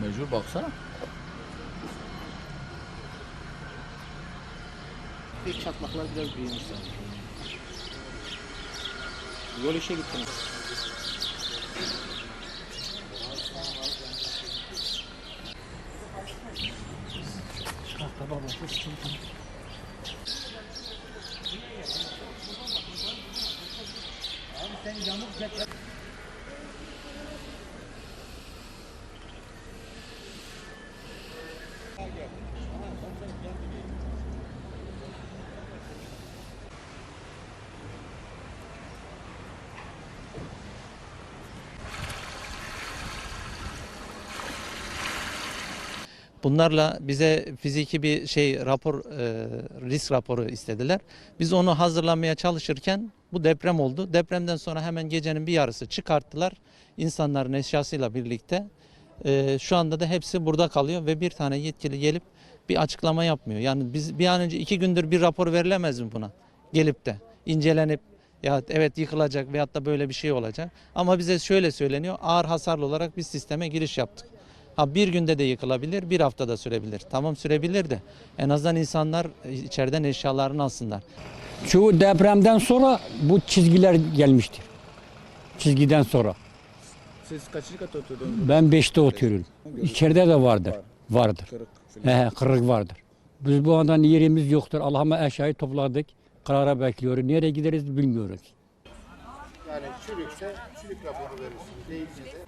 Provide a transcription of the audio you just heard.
Mecbur baksana. Bir çatlaklar biraz büyümüş sanki. Yol işe gittiniz. Bunlarla bize fiziki bir şey rapor e, risk raporu istediler. Biz onu hazırlamaya çalışırken bu deprem oldu. Depremden sonra hemen gecenin bir yarısı çıkarttılar. İnsanların eşyasıyla birlikte. E, şu anda da hepsi burada kalıyor ve bir tane yetkili gelip bir açıklama yapmıyor. Yani biz bir an önce iki gündür bir rapor verilemez mi buna? Gelip de incelenip ya evet yıkılacak veyahut da böyle bir şey olacak. Ama bize şöyle söyleniyor ağır hasarlı olarak biz sisteme giriş yaptık. Ha bir günde de yıkılabilir, bir hafta da sürebilir. Tamam sürebilir de en azından insanlar içeriden eşyalarını alsınlar. Şu depremden sonra bu çizgiler gelmiştir. Çizgiden sonra. Siz kaçıncı kat oturduğunuz? Ben 5'te oturuyorum. İçeride de vardır. Vardır. Kırık. He, kırık vardır. Biz bu andan yerimiz yoktur. Allah'ıma eşyayı topladık. Karara bekliyoruz. Nereye gideriz bilmiyoruz. Yani çürükse çürük raporu verirsiniz. Değilse de